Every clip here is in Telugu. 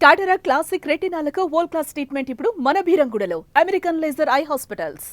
టాటరా క్లాసిక్ రెటినాలకు వరల్డ్ క్లాస్ ట్రీట్మెంట్ ఇప్పుడు మన భీరంగుడలో అమెరికన్ లేజర్ ఐ హాస్పిటల్స్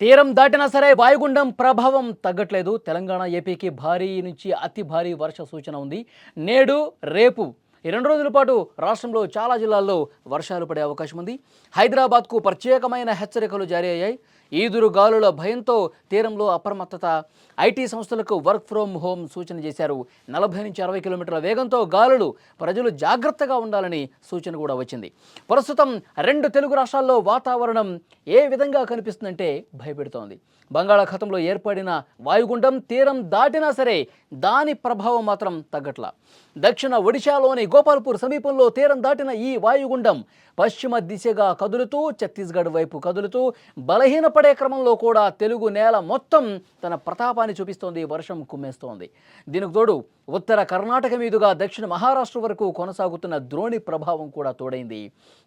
తీరం దాటినా సరే వాయుగుండం ప్రభావం తగ్గట్లేదు. తెలంగాణ ఏపీకి భారీ నుంచి అతి భారీ వర్ష సూచన ఉంది. నేడు రేపు ఈ రెండు రోజుల పాటు రాష్ట్రంలో చాలా జిల్లాల్లో వర్షాలు పడే అవకాశం ఉంది. హైదరాబాద్కు ప్రత్యేకమైన హెచ్చరికలు జారీ అయ్యాయి. ఈదురు గాలుల భయంతో తీరంలో అప్రమత్తత. ఐటీ సంస్థలకు వర్క్ ఫ్రోమ్ హోమ్ సూచన చేశారు. నలభై నుంచి అరవై కిలోమీటర్ల వేగంతో గాలులు ప్రజలు జాగ్రత్తగా ఉండాలని సూచన కూడా వచ్చింది. ప్రస్తుతం రెండు తెలుగు రాష్ట్రాల్లో వాతావరణం ఏ విధంగా కనిపిస్తుందంటే భయపెడుతోంది. బంగాళాఖాతంలో ఏర్పడిన వాయుగుండం తీరం దాటినా సరే దాని ప్రభావం మాత్రం తగ్గట్లా. దక్షిణ ఒడిశాలోని గోపాల్పూర్ సమీపంలో తీరం దాటిన ఈ వాయుగుండం పశ్చిమ దిశగా కదులుతూ ఛత్తీస్గఢ్ వైపు కదులుతూ బలహీన బలహీనపడే క్రమంలో కూడా తెలుగు నేల మొత్తం తన ప్రతాపాన్ని చూపిస్తోంది వర్షం కుమ్మేస్తోంది. దీనికి తోడు ఉత్తర కర్ణాటక మీదుగా దక్షిణ మహారాష్ట్ర వరకు కొనసాగుతున్న ద్రోణి ప్రభావం కూడా తోడైంది.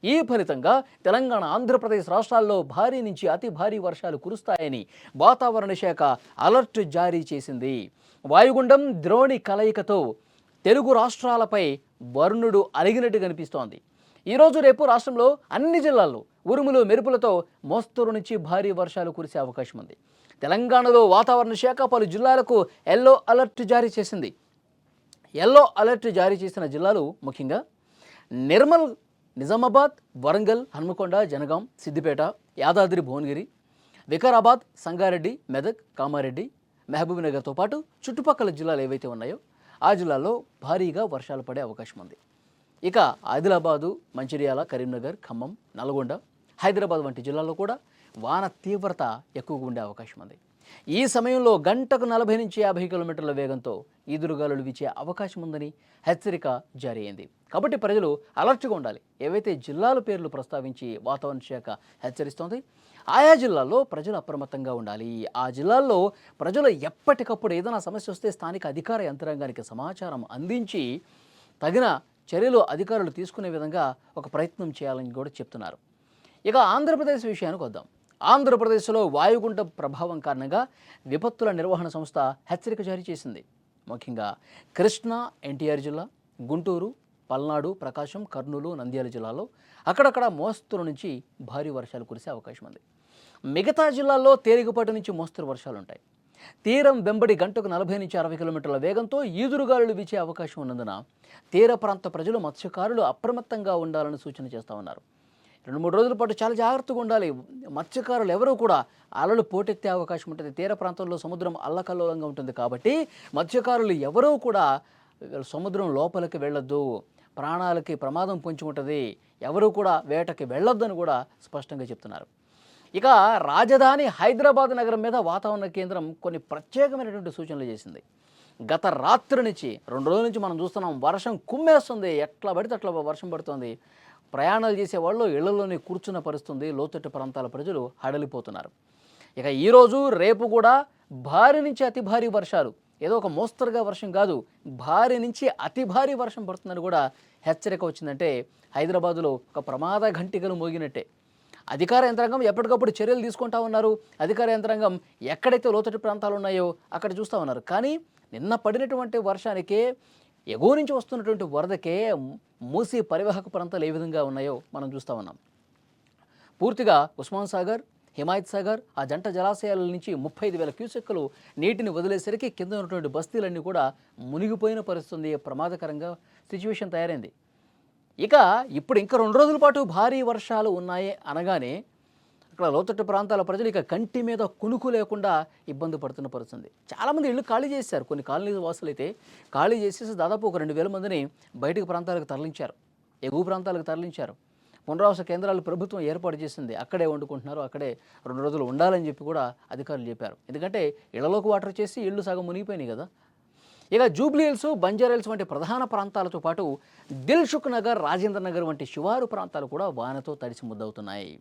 ఈ ఫలితంగా తెలంగాణ ఆంధ్రప్రదేశ్ రాష్ట్రాల్లో భారీ నుంచి అతి భారీ వర్షాలు కురుస్తాయని వాతావరణ శాఖ అలర్ట్ జారీ చేసింది. వాయుగుండం ద్రోణి కలయికతో తెలుగు రాష్ట్రాలపై వరుణుడు అలిగినట్టు కనిపిస్తోంది ఈరోజు రేపు రాష్ట్రంలో అన్ని జిల్లాల్లో ఉరుములు మెరుపులతో మోస్తరు నుంచి భారీ వర్షాలు కురిసే అవకాశం ఉంది. తెలంగాణలో వాతావరణ శాఖ పలు జిల్లాలకు ఎల్లో అలర్ట్ జారీ చేసింది. ఎల్లో అలర్ట్ జారీ చేసిన జిల్లాలు ముఖ్యంగా నిర్మల్ నిజామాబాద్ వరంగల్ హన్మకొండ జనగాం సిద్దిపేట యాదాద్రి భువనగిరి వికారాబాద్ సంగారెడ్డి మెదక్ కామారెడ్డి మహబూబ్నగర్తో పాటు చుట్టుపక్కల జిల్లాలు ఏవైతే ఉన్నాయో ఆ జిల్లాల్లో భారీగా వర్షాలు పడే అవకాశం ఉంది. ఇక ఆదిలాబాదు మంచిర్యాల కరీంనగర్ ఖమ్మం నల్గొండ హైదరాబాద్ వంటి జిల్లాల్లో కూడా వాన తీవ్రత ఎక్కువగా ఉండే అవకాశం ఉంది. ఈ సమయంలో గంటకు నలభై నుంచి యాభై కిలోమీటర్ల వేగంతో ఈదురుగాలులు వీచే అవకాశం ఉందని హెచ్చరిక జారీ అయింది. కాబట్టి ప్రజలు అలర్ట్గా ఉండాలి. ఏవైతే జిల్లాల పేర్లు ప్రస్తావించి వాతావరణ శాఖ హెచ్చరిస్తోంది ఆయా జిల్లాల్లో ప్రజలు అప్రమత్తంగా ఉండాలి. ఆ జిల్లాల్లో ప్రజలు ఎప్పటికప్పుడు ఏదైనా సమస్య వస్తే స్థానిక అధికార యంత్రాంగానికి సమాచారం అందించి తగిన చర్యలు అధికారులు తీసుకునే విధంగా ఒక ప్రయత్నం చేయాలని కూడా చెప్తున్నారు. ఇక ఆంధ్రప్రదేశ్ విషయానికి వద్దాం. ఆంధ్రప్రదేశ్లో వాయుగుంట ప్రభావం కారణంగా విపత్తుల నిర్వహణ సంస్థ హెచ్చరిక జారీ చేసింది. ముఖ్యంగా కృష్ణా ఎన్టీఆర్ జిల్లా గుంటూరు పల్నాడు ప్రకాశం కర్నూలు నంద్యాల జిల్లాలో అక్కడక్కడ మోస్తరు నుంచి భారీ వర్షాలు కురిసే అవకాశం ఉంది. మిగతా జిల్లాల్లో తేలికపాటి నుంచి మోస్తరు వర్షాలు ఉంటాయి తీరం వెంబడి గంటకు నలభై నుంచి అరవై కిలోమీటర్ల వేగంతో ఈదురుగాలులు వీచే అవకాశం ఉన్నందున తీర ప్రాంత ప్రజలు మత్స్యకారులు అప్రమత్తంగా ఉండాలని సూచన చేస్తూ ఉన్నారు. రెండు మూడు రోజుల పాటు చాలా జాగ్రత్తగా ఉండాలి. మత్స్యకారులు ఎవరూ కూడా అలలు పోటెత్తే అవకాశం ఉంటుంది. తీర ప్రాంతంలో సముద్రం అల్లకల్లోలంగా ఉంటుంది కాబట్టి మత్స్యకారులు ఎవరూ కూడా సముద్రం లోపలికి వెళ్ళొద్దు. ప్రాణాలకి ప్రమాదం పొంచి ఉంటుంది. ఎవరూ కూడా వేటకి వెళ్ళొద్దని కూడా స్పష్టంగా చెప్తున్నారు. ఇక రాజధాని హైదరాబాద్ నగరం మీద వాతావరణ కేంద్రం కొన్ని ప్రత్యేకమైనటువంటి సూచనలు చేసింది. గత రాత్రి నుంచి రెండు రోజుల నుంచి మనం చూస్తున్నాం వర్షం కుమ్మేస్తుంది. ఎట్లా పడితే అట్లా వర్షం పడుతుంది. ప్రయాణాలు చేసే వాళ్ళు ఇళ్ళలోనే కూర్చున్న పరిస్థితుంది. లోతట్టు ప్రాంతాల ప్రజలు హడలిపోతున్నారు. ఇక ఈరోజు రేపు కూడా భారీ నుంచి అతి భారీ వర్షాలు. ఏదో ఒక మోస్తరుగా వర్షం కాదు భారీ నుంచి అతి భారీ వర్షం పడుతుందని కూడా హెచ్చరిక వచ్చిందంటే హైదరాబాదులో ఒక ప్రమాద ఘంటికలు మోగినట్టే. అధికార యంత్రాంగం ఎప్పటికప్పుడు చర్యలు తీసుకుంటా ఉన్నారు. అధికార యంత్రాంగం ఎక్కడైతే లోతటి ప్రాంతాలు ఉన్నాయో అక్కడ చూస్తూ ఉన్నారు. కానీ నిన్న పడినటువంటి వర్షానికే ఎగువ నుంచి వస్తున్నటువంటి వరదకే మూసి పరివాహక ప్రాంతాలు ఏ విధంగా ఉన్నాయో మనం చూస్తూ ఉన్నాం. పూర్తిగా ఉస్మాన్ సాగర్ హిమాయత్ సాగర్ ఆ జంట జలాశయాల నుంచి ముప్పై ఐదు వేల క్యూసెక్కులు నీటిని వదిలేసరికి కింద ఉన్నటువంటి బస్తీలన్నీ కూడా మునిగిపోయిన పరిస్థితుంది ప్రమాదకరంగా సిచ్యువేషన్ తయారైంది. ఇక ఇప్పుడు ఇంకా రెండు రోజుల పాటు భారీ వర్షాలు ఉన్నాయి అనగానే అక్కడ లోతట్టు ప్రాంతాల ప్రజలు ఇక కంటి మీద కునుకు లేకుండా ఇబ్బంది పడుతున్న పరిస్థితుంది చాలామంది ఇళ్ళు ఖాళీ చేశారు. కొన్ని కాలనీ వాసులు అయితే ఖాళీ చేసేసి దాదాపు ఒక రెండు వేల మందిని బయటకు ప్రాంతాలకు తరలించారు. ఎగువ ప్రాంతాలకు తరలించారు. పునరావాస కేంద్రాలు ప్రభుత్వం ఏర్పాటు చేసింది. అక్కడే వండుకుంటున్నారు. అక్కడే రెండు రోజులు ఉండాలని చెప్పి కూడా అధికారులు చెప్పారు. ఎందుకంటే ఇళ్ళలోకి వాటర్ చేసి ఇళ్ళు సగం మునిగిపోయినాయి కదా. ఇక జూబ్లీ హిల్స్ బంజారా హిల్స్ వంటి ప్రధాన ప్రాంతాలతో పాటు దిల్షుక్ నగర్ రాజేంద్ర నగర్ వంటి శివారు ప్రాంతాలు కూడా వానతో తడిసి ముద్దవుతున్నాయి.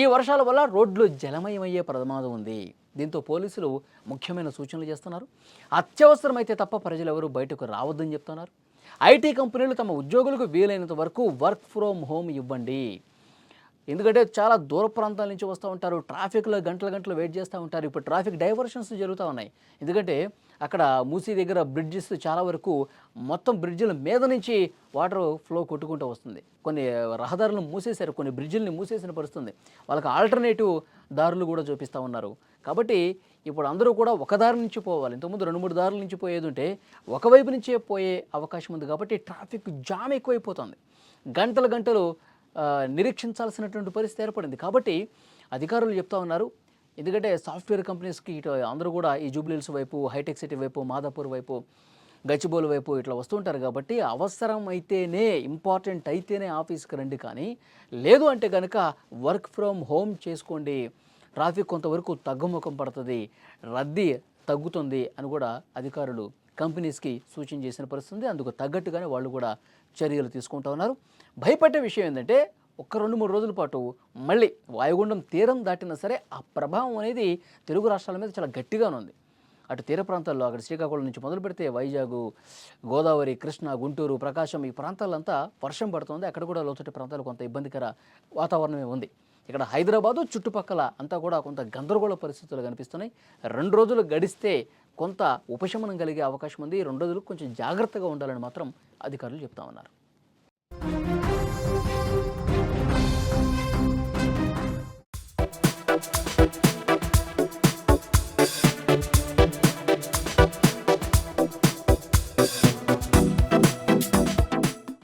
ఈ వర్షాల వల్ల రోడ్లు జలమయమయ్యే ప్రమాదం ఉంది. దీంతో పోలీసులు ముఖ్యమైన సూచనలు చేస్తున్నారు. అత్యవసరమైతే తప్ప ప్రజలు బయటకు రావద్దని చెప్తున్నారు. ఐటీ కంపెనీలు తమ ఉద్యోగులకు వీలైనంత వరకు వర్క్ ఫ్రోమ్ హోమ్ ఇవ్వండి. ఎందుకంటే చాలా దూర ప్రాంతాల నుంచి వస్తూ ఉంటారు ట్రాఫిక్లో గంటల గంటలు వెయిట్ చేస్తూ ఉంటారు. ఇప్పుడు ట్రాఫిక్ డైవర్షన్స్ జరుగుతూ ఉన్నాయి. ఎందుకంటే అక్కడ మూసీ దగ్గర బ్రిడ్జెస్ చాలా వరకు మొత్తం బ్రిడ్జిల మీద నుంచి వాటర్ ఫ్లో కొట్టుకుంటూ వస్తుంది. కొన్ని రహదారులను మూసేశారు కొన్ని బ్రిడ్జిల్ని మూసేసిన పరిస్థితుంది. వాళ్ళకి ఆల్టర్నేటివ్ దారులు కూడా చూపిస్తూ ఉన్నారు. కాబట్టి ఇప్పుడు అందరూ కూడా ఒక దారి నుంచి పోవాలి. ఇంతకుముందు రెండు మూడు దారుల నుంచి పోయేది ఉంటే ఒకవైపు నుంచే పోయే అవకాశం ఉంది. కాబట్టి ట్రాఫిక్ జామ్ ఎక్కువైపోతుంది. గంటలు గంటలు నిరీక్షించాల్సినటువంటి పరిస్థితి ఏర్పడింది. కాబట్టి అధికారులు చెప్తా ఉన్నారు ఎందుకంటే సాఫ్ట్వేర్ కంపెనీస్కి ఇటు అందరూ కూడా ఈ జూబ్లీల్స్ వైపు హైటెక్ సిటీ వైపు మాదాపూర్ వైపు గచ్చిబౌలి వైపు ఇట్లా వస్తుంటారు కాబట్టి అవసరం అయితేనే ఇంపార్టెంట్ అయితేనే ఆఫీస్కి రండి. కానీ లేదు అంటే కనుక వర్క్ ఫ్రమ్ హోమ్ చేసుకోండి. ట్రాఫిక్ కొంతవరకు తగ్గుముఖం పడుతుంది రద్దీ తగ్గుతుంది అని కూడా అధికారులు కంపెనీస్కి సూచన చేసిన పరిస్థితి ఉంది. అందుకు తగ్గట్టుగానే వాళ్ళు కూడా చర్యలు తీసుకుంటా ఉన్నారు. భయపడే విషయం ఏంటంటే ఒక్క రెండు మూడు రోజుల పాటు మళ్ళీ వాయుగుండం తీరం దాటినా సరే ఆ ప్రభావం అనేది తెలుగు రాష్ట్రాల మీద చాలా గట్టిగానే ఉంది. అటు తీర ప్రాంతాల్లో అక్కడ శ్రీకాకుళం నుంచి మొదలు పెడితే వైజాగ్ గోదావరి కృష్ణా గుంటూరు ప్రకాశం ఈ ప్రాంతాలంతా వర్షం పడుతుంది. అక్కడ కూడా లోతటి ప్రాంతాలు కొంత ఇబ్బందికర వాతావరణమే ఉంది. ఇక్కడ హైదరాబాదు చుట్టుపక్కల అంతా కూడా కొంత గందరగోళ పరిస్థితులు కనిపిస్తున్నాయి. రెండు రోజులు గడిస్తే కొంత ఉపశమనం కలిగే అవకాశం ఉంది ఈ రెండు రోజులు కొంచెం జాగ్రత్తగా ఉండాలని మాత్రం అధికారులు చెప్తా ఉన్నారు.